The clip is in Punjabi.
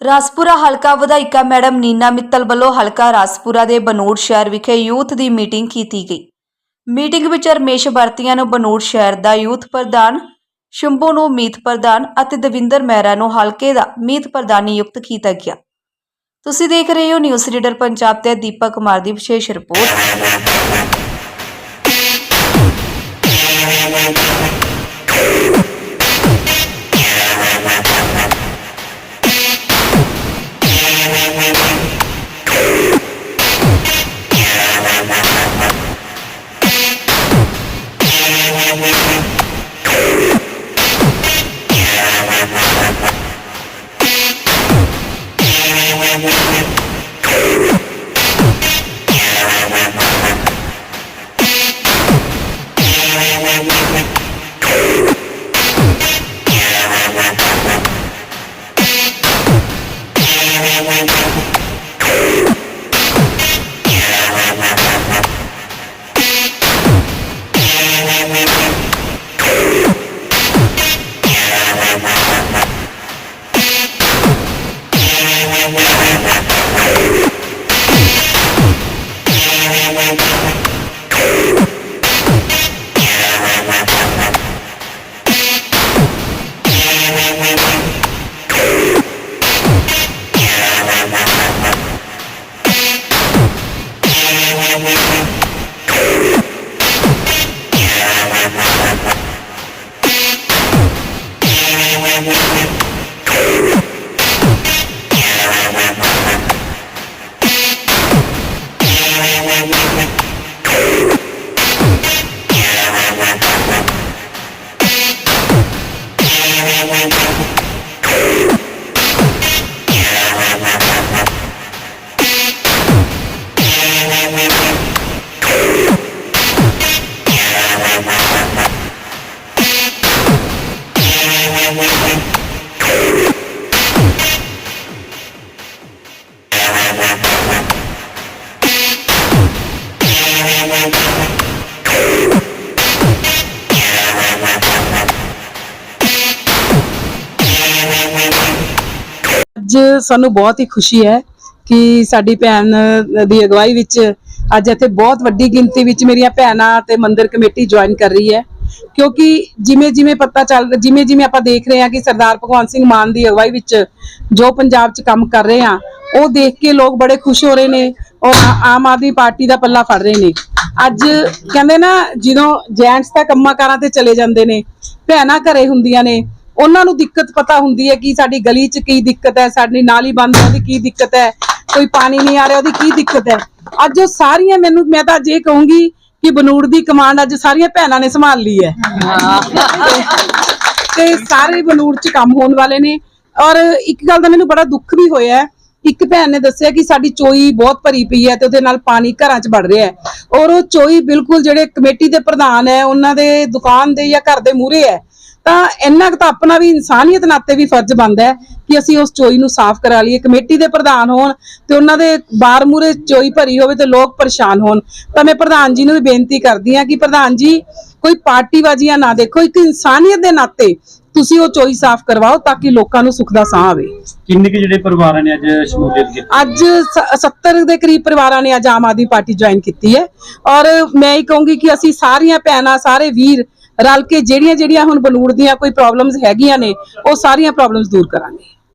ਰਾਸਪੁਰਾ ਹਲਕਾ ਵਿਧਾਇਕਾ ਮੈਡਮ ਨੀਨਾ ਮਿੱਤਲ ਵੱਲੋਂ ਹਲਕਾ ਰਾਸਪੁਰਾ ਦੇ ਬਨੂੜ ਸ਼ਹਿਰ ਵਿਖੇ ਯੂਥ ਦੀ ਮੀਟਿੰਗ ਕੀਤੀ ਗਈ। ਮੀਟਿੰਗ ਵਿੱਚ ਰਮੇਸ਼ ਵਰਤੀਆਂ ਨੂੰ ਬਨੂੜ ਸ਼ਹਿਰ ਦਾ ਯੂਥ ਪ੍ਰਧਾਨ, ਸ਼ੰਭੂ ਨੂੰ ਮੀਤ ਪ੍ਰਧਾਨ ਅਤੇ ਦਵਿੰਦਰ ਮਹਿਰਾ ਨੂੰ ਹਲਕੇ ਦਾ ਮੀਤ ਪ੍ਰਧਾਨ ਨਿਯੁਕਤ ਕੀਤਾ ਗਿਆ। ਤੁਸੀਂ ਦੇਖ ਰਹੇ ਹੋ ਨਿਊਜ਼ ਰੀਡਰ ਪੰਜਾਬ ਤੇ ਦੀਪਕ ਕੁਮਾਰ ਦੀ ਵਿਸ਼ੇਸ਼ ਰਿਪੋਰਟ। Carry ਅੱਜ ਸਾਨੂੰ ਬਹੁਤ ਹੀ ਖੁਸ਼ੀ ਹੈ ਕਿ ਸਾਡੀ ਭੈਣ ਦੀ ਅਗਵਾਈ ਵਿੱਚ ਅੱਜ ਇੱਥੇ ਬਹੁਤ ਵੱਡੀ ਗਿਣਤੀ ਵਿੱਚ ਮੇਰੀਆਂ ਭੈਣਾਂ ਤੇ ਮੰਦਿਰ ਕਮੇਟੀ ਜੁਆਇਨ ਕਰ ਰਹੀ ਹੈ। ਕਿਉਂਕਿ ਜਿਵੇਂ ਜਿਵੇਂ ਪਤਾ ਚੱਲ ਜਿਵੇਂ ਜਿਵੇਂ ਆਪਾਂ ਦੇਖ ਰਹੇ ਹਾਂ ਕਿ ਸਰਦਾਰ ਭਗਵੰਤ ਸਿੰਘ ਮਾਨ ਦੀ ਅਗਵਾਈ ਵਿੱਚ ਜੋ ਪੰਜਾਬ 'ਚ ਕੰਮ ਕਰ ਰਹੇ ਆ ਉਹ ਦੇਖ ਕੇ ਲੋਕ ਬੜੇ ਖੁਸ਼ ਹੋ ਰਹੇ ਨੇ ਔਰ ਆਮ ਆਦਮੀ ਪਾਰਟੀ ਦਾ ਪੱਲਾ ਫੜ ਰਹੇ ਨੇ। ਅੱਜ ਕਹਿੰਦੇ ਨਾ, ਜਦੋਂ ਜੈਂਟਸ ਤਾਂ ਕੰਮਾਂ ਕਾਰਾਂ ਤੇ ਚਲੇ ਜਾਂਦੇ ਨੇ, ਭੈਣਾਂ ਘਰੇ ਹੁੰਦੀਆਂ ਨੇ ਉਹਨਾਂ ਨੂੰ ਦਿੱਕਤ ਪਤਾ ਹੁੰਦੀ ਹੈ ਕਿ ਸਾਡੀ ਗਲੀ 'ਚ ਕੀ ਦਿੱਕਤ ਹੈ, ਸਾਡੀ ਨਾਲੀ ਬੰਦ ਹੈ, ਉਹਦੀ ਕੀ ਦਿੱਕਤ ਹੈ, ਕੋਈ ਪਾਣੀ ਨਹੀਂ ਆ ਰਿਹਾ, ਉਹਦੀ ਕੀ ਦਿੱਕਤ ਹੈ। ਅੱਜ ਉਹ ਸਾਰੀਆਂ ਮੈਨੂੰ, ਮੈਂ ਤਾਂ ਅੱਜ ਇਹ ਕਹੂੰਗੀ ਕਿ ਬਨੂੜ ਦੀ ਕਮਾਂਡ ਅੱਜ ਸਾਰੀਆਂ ਭੈਣਾਂ ਨੇ ਸੰਭਾਲ ਲਈ ਹੈ। ਤੇ ਸਾਰੇ ਬਨੂੜ 'ਚ ਕੰਮ ਹੋਣ ਵਾਲੇ ਨੇ। ਔਰ ਇੱਕ ਗੱਲ ਦਾ ਮੈਨੂੰ ਬੜਾ ਦੁੱਖ ਵੀ ਹੋਇਆ ਇੱਕ ਭੈਣ ਨੇ ਦੱਸਿਆ ਕਿ ਸਾਡੀ ਚੋਈ ਬਹੁਤ ਭਰੀ ਪਈ ਹੈ ਤੇ ਉਹਦੇ ਨਾਲ ਪਾਣੀ ਘਰਾਂ 'ਚ ਵੜ ਰਿਹਾ ਹੈ। ਔਰ ਉਹ ਚੋਈ ਬਿਲਕੁਲ ਜਿਹੜੇ ਕਮੇਟੀ ਦੇ ਪ੍ਰਧਾਨ ਹੈ, ਉਹਨਾਂ ਦੇ ਦੁਕਾਨ ਦੇ ਜਾਂ ਘਰ ਦੇ ਮੂਹਰੇ ਹੈ। ਤਾਂ ਇੰਨਾ ਤਾਂ ਆਪਣਾ ਵੀ ਇਨਸਾਨੀਅਤ ਨਾਤੇ ਵੀ ਫਰਜ਼ ਬਣਦਾ ਹੈ ਕਿ ਅਸੀਂ ਉਸ ਚੋਈ ਨੂੰ ਸਾਫ਼ ਕਰਾ ਲਈਏ ਕਮੇਟੀ ਦੇ ਪ੍ਰਧਾਨ ਹੋਣ ਤੇ ਉਹਨਾਂ ਦੇ ਬਾਰ ਮੂਹਰੇ ਚੋਈ ਭਰੀ ਹੋਵੇ ਤੇ ਲੋਕ ਪਰੇਸ਼ਾਨ ਹੋਣ। ਤਾਂ ਮੈਂ ਪ੍ਰਧਾਨ ਜੀ ਨੂੰ ਵੀ ਬੇਨਤੀ ਕਰਦੀ ਹਾਂ ਕਿ ਪ੍ਰਧਾਨ ਜੀ ਕੋਈ ਪਾਰਟੀਬਾਜ਼ੀਆਂ ਨਾ ਦੇਖੋ ਇੱਕ ਇਨਸਾਨੀਅਤ ਦੇ ਨਾਤੇ ਤੁਸੀਂ ਉਹ ਚੋਈ ਸਾਫ਼ ਕਰਵਾਓ ਤਾਂ ਕਿ ਲੋਕਾਂ ਨੂੰ ਸੁੱਖ ਦਾ ਸਾਹ ਆਵੇ। ਕਿੰਨੇ ਕੁ ਜਿਹੜੇ ਪਰਿਵਾਰਾਂ ਨੇ ਅੱਜ ਸ਼ਮੂਲੀਅਤ ਕੀਤੀ? ਅੱਜ ਸ- 70 ਦੇ ਕਰੀਬ ਪਰਿਵਾਰਾਂ ਨੇ ਅੱਜ ਆਮ ਆਦਮੀ ਪਾਰਟੀ ਜੁਆਇਨ ਕੀਤੀ ਹੈ। ਔਰ ਮੈਂ ਇਹ ਕਹੂੰਗੀ ਕਿ ਅਸੀਂ ਸਾਰੀਆਂ ਭੈਣਾਂ ਸਾਰੇ ਵੀਰ ਰਲ ਕੇ ਜਿਹੜੀਆਂ ਜਿਹੜੀਆਂ ਹੁਣ ਬਲੂੜ ਦੀਆਂ ਕੋਈ ਪ੍ਰੋਬਲਮਸ ਹੈਗੀਆਂ ਨੇ, ਉਹ ਸਾਰੀਆਂ ਪ੍ਰੋਬਲਮਸ ਦੂਰ ਕਰਾਂਗੇ।